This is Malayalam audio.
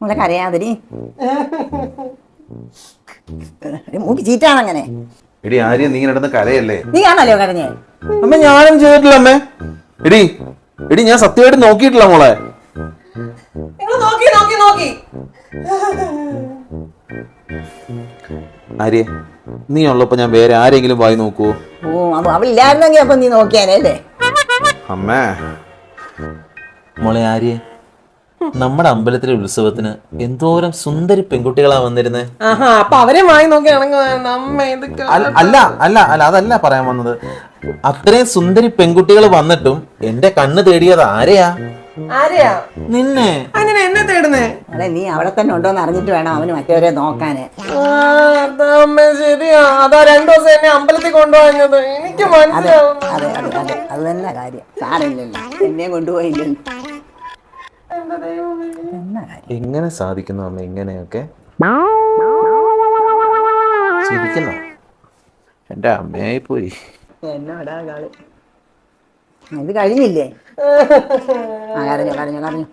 മോളെ കരയാതിരി. മൂക്ക് ചീറ്റാണ് അങ്ങനെ. എടി ആര്യ നീ നടന്ന് കരയല്ലേ? നീ കാണല്ലോ കരഞ്ഞേ? അമ്മ ഞാനും ചെയ്തിട്ടില്ല അമ്മേ. എടി എടി ഞാൻ സത്യമായിട്ട് നോക്കിയിട്ടില്ല മോളെ. നോക്കി നോക്കി നോക്കി. ആര്യ നീ ഉള്ളപ്പോ ഞാൻ വേറെ ആരെങ്കിലും വായി നോക്കൂ ഓ അവ അവളില്ലായിരുന്നെങ്കിൽ അപ്പൊ നീ നോക്കിയാനല്ലേ അമ്മേ. മോളെ ആര്യ. നമ്മുടെ അമ്പലത്തിലെ ഉത്സവത്തിന് എന്തോരം സുന്ദരി പെൺകുട്ടികളാ വന്നിരുന്നേ. ആഹാ അപ്പൊ അവരെ വാങ്ങി നോക്കിയാണെങ്കിൽ അല്ല അല്ല അല്ല അല്ല അതല്ല പറയാൻ വന്നത്. അത്രയും സുന്ദരി പെൺകുട്ടികൾ വന്നിട്ടും എന്റെ കണ്ണ് തേടിയത് ആരെയാ? ആരെയാ? നിന്നെ. അങ്ങനെ എന്നെ തേടുന്നേ? മോളെ നീ അവിടെ തന്നെ ഉണ്ടോന്ന് അറിഞ്ഞിട്ട് വേണം അവന് മറ്റവരെ നോക്കാന്. ശരിയാ. അതാ രണ്ടു ദിവസം എന്നെ അമ്പലത്തിൽ കൊണ്ടുപോയത്. എനിക്ക് മനസ്സിലാവും അതെ അതെ അതെ അത് തന്നെ കാര്യം. സാരമില്ലല്ലോ. എന്നെ കൊണ്ടുപോയില്ലല്ലോ എന്റെ ദൈവമേ. എന്നാ കാര്യം എങ്ങനെ സാധിക്കുന്നു അമ്മ ഇങ്ങനെയൊക്കെ? ചിരിക്കുന്നു? എന്റെ അമ്മയായി പോയി. എന്നോടാ കളി. ഇത് കഴിഞ്ഞില്ലേ? ആ കരഞ്ഞു കരഞ്ഞു കരഞ്ഞു.